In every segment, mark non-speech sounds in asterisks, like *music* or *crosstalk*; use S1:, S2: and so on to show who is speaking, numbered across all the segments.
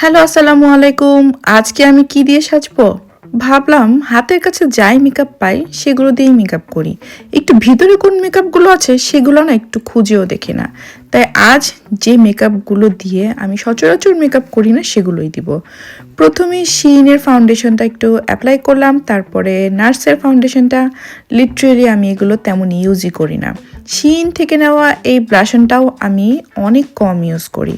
S1: Hello, আসসালামু আলাইকুম। আজকে আমি কি দিয়ে সাজবো? ভাবলাম হাতের কাছে যাই মেকআপ পাই, সেগুলো দিয়েই মেকআপ করি। একটু ভিতরে কোন মেকআপগুলো আছে, সেগুলো না একটু খুঁজেও দেখি না। তাই আজ যে মেকআপগুলো দিয়ে আমি সচরাচর মেকআপ করি না, সেগুলোই দিব। প্রথমে শিনের ফাউন্ডেশনটা একটু অ্যাপ্লাই করলাম, তারপরে নার্সের ফাউন্ডেশনটা লিটারেলি আমি এগুলো তেমন ইউজই করি না। শিন থেকে নেওয়া এই ব্রাশনটাও আমি অনেক কম ইউজ করি।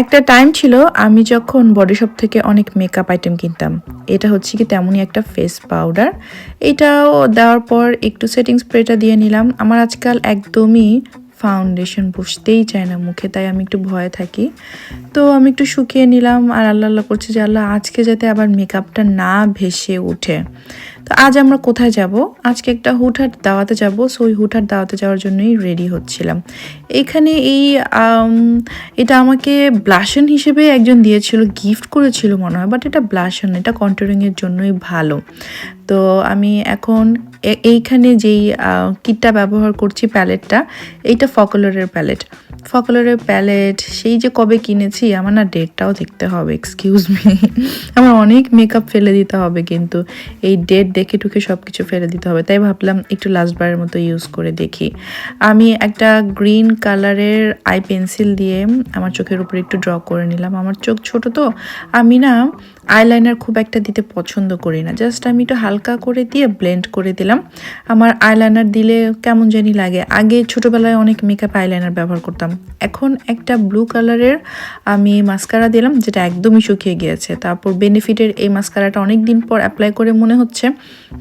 S1: একটা টাইম ছিল আমি যখন বডি শপ থেকে অনেক মেকআপ আইটেম কিনতাম। এটা হচ্ছে কি তেমনই একটা ফেস পাউডার এটাও দেওয়ার পর একটু সেটিং স্প্রেটা দিয়ে নিলাম। আমার আজকাল একদমই ফাউন্ডেশন বসতেই চায় না মুখে, তাই আমি একটু ভয়ে থাকি। তো আমি একটু শুকিয়ে নিলাম আর আল্লাহ আল্লাহ করছি যে, আল্লাহ, আজকে যাতে আবার মেকআপটা না ভেসে ওঠে। তো আজ আমরা কোথায় যাব? আজকে একটা হুটহাট দাওয়াতে যাব সো ওই হুটহাট দাওয়াতে যাওয়ার জন্যই রেডি হচ্ছিলাম। এখানে এই এটা আমাকে ব্লাশন হিসেবে একজন দিয়েছিল গিফট করেছিল মনে হয় বাট এটা ব্লাশন এটা কন্ট্রোলিংয়ের জন্যই ভালো। তো আমি এখন এইখানে যেই কিটটা ব্যবহার করছি প্যালেটটা এইটা ফকলরের প্যালেট ফকলরের প্যালেট সেই যে কবে কিনেছি, আমার না ডেটটাও দেখতে হবে এক্সকিউজ মি *laughs* আমার অনেক মেকআপ ফেলে দিতে হবে কিন্তু, এই ডেট দেখে টুকে সব কিছু ফেলে দিতে হবে। তাই ভাবলাম একটু লাস্টবারের মতো ইউজ করে দেখি। আমি একটা গ্রিন কালারের আই পেন্সিল দিয়ে আমার চোখের উপরে একটু ড্র করে নিলাম। আমার চোখ ছোট তো, আমি না আইলাইনার খুব একটা দিতে পছন্দ করি না। জাস্ট আমি একটু হালকা করে দিয়ে ব্লেন্ড করে দিলাম। আমার আইলাইনার দিলে কেমন জানি লাগে। আগে ছোটোবেলায় অনেক মেকআপ আইলাইনার ব্যবহার করতাম। এখন একটা ব্লু কালারের আমি মাস্কারা দিলাম, যেটা একদমই শুকিয়ে গিয়েছে। তারপর বেনিফিটের এই মাস্কারাটা অনেক দিন পর অ্যাপ্লাই করে মনে হচ্ছে,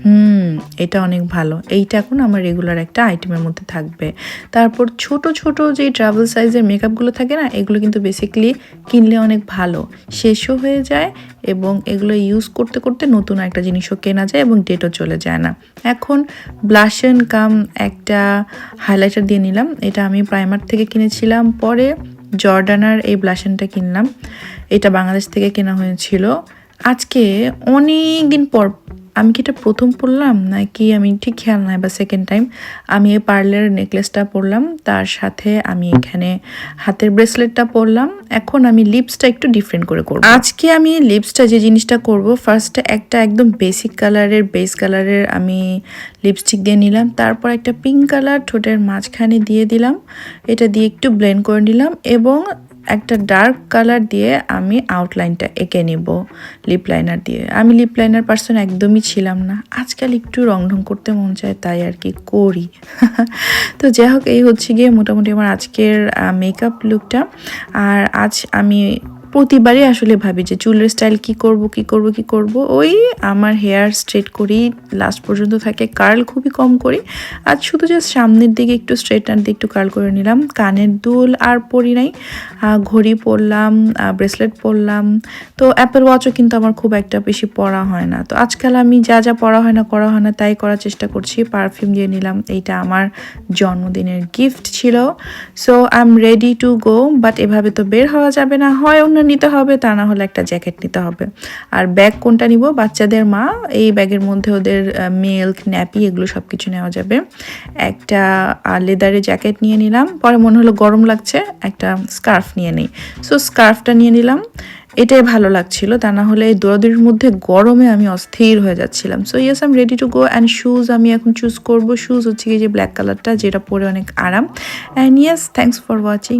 S1: হুম, এটা অনেক ভালো। এইটা এখন আমার রেগুলার একটা আইটেমের মধ্যে থাকবে। তারপর ছোট ছোট যে ট্রাভেল সাইজের মেকআপগুলো থাকে না, এগুলো কিন্তু বেসিক্যালি কিনলে অনেক ভালো। শেষও হয়ে যায় এবং এগুলো ইউজ করতে করতে নতুন একটা জিনিসও কেনা যায় এবং ডেটও চলে যায় না। এখন ব্লাশন কাম একটা হাইলাইটার দিয়ে নিলাম। এটা আমি প্রাইমার থেকে কিনেছিলাম। পরে জর্ডানার এই ব্লাশনটা কিনলাম। এটা বাংলাদেশ থেকে কেনা হয়েছিল। আজকে অনেক দিন পর আমি কি এটা প্রথম পরলাম নাকি আমি ঠিক খেয়াল নাই বা সেকেন্ড টাইম আমি এই পার্লের নেকলেসটা পরলাম তার সাথে আমি এখানে হাতের ব্রেসলেটটা পরলাম এখন আমি লিপসটা একটু ডিফারেন্ট করে করব। আজকে আমি লিপসটা যে জিনিসটা করব ফার্স্টে একটা একদম বেসিক কালারের বেস কালারের আমি লিপস্টিক দিয়ে নিলাম, তারপর একটা পিঙ্ক কালার ঠোঁটের মাঝখানে দিয়ে দিলাম। এটা দিয়ে একটু ব্লেন্ড করে নিলাম এবং একটা ডার্ক কালার দিয়ে আমি আউটলাইনটা এঁকে নেব লিপ লাইনার দিয়ে। আমি লিপ লাইনার পার্সন একদমই ছিলাম না। আজকাল একটু রং ঢং করতে মন চায়, তাই আর কি করি। *laughs* তো যাই হোক, এই হচ্ছে গিয়ে মোটামুটি আমার আজকের মেকআপ লুকটা আর আজ আমি প্রতিবারই আসলে ভাবি যে চুলের স্টাইল কি করব কি করব কি করব। ওই আমার হেয়ার স্ট্রেট করি লাস্ট পর্যন্ত থাকে কার্ল খুবই কম করি। আজ শুধু জাস্ট সামনের দিকে একটু স্ট্রেটনার দিয়ে একটু কার্ল করে নিলাম। কানের দুল আর পরি নাই। ঘড়ি পরলাম ব্রেসলেট পরলাম। তো অ্যাপেল ওয়াচও কিন্তু আমার খুব একটা বেশি পরা হয় না। তো আজকাল আমি যা যা পরা হয় না, করা হয় না, তাই করার চেষ্টা করছি। পারফিউম দিয়ে নিলাম। এইটা আমার জন্মদিনের গিফট ছিল। So I am ready to go but এভাবে তো বের হওয়া যাবে না। হয় অন্য নিতে হবে, তা না হলে একটা জ্যাকেট নিতে হবে। আর ব্যাগ কোনটা নিব? বাচ্চাদের মা, এই ব্যাগের মধ্যে ওদের মিল্ক, ন্যাপি এগুলো সব কিছু নেওয়া যাবে। একটা লেদারের জ্যাকেট নিয়ে নিলাম। পরে মনে হলো গরম লাগছে, একটা স্কার্ফ নিয়ে নিই। সো, স্কার্ফটা নিয়ে নিলাম। এটাই ভালো লাগছিল, তা না হলে এই দৌড়াদৌড়ির মধ্যে গরমে আমি অস্থির হয়ে যাচ্ছিলাম। So yes I'm ready to go and shoes আমি এখন চুজ করব। শুজ হচ্ছে কি যে ব্ল্যাক কালারটা যেটা পরে অনেক আরাম। And yes thanks for watching